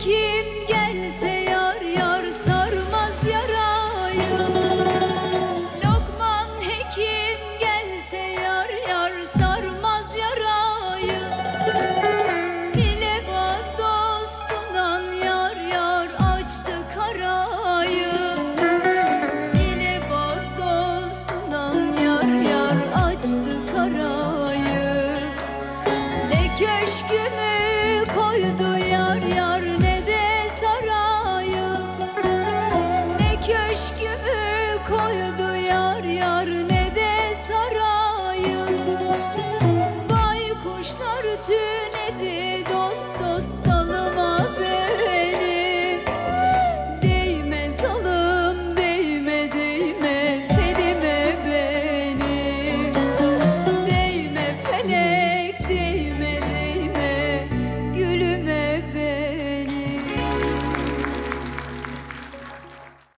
kim gelse yar yar sarmaz yarayı. Lokman hekim gelse yar yar sarmaz yarayı. Hilebaz dostundan yar yar açtı karayı. Hilebaz dostundan yar yar açtı karayı. Ne köşkümü koydu yar yar ne de sarayım Baykuşlar tünedi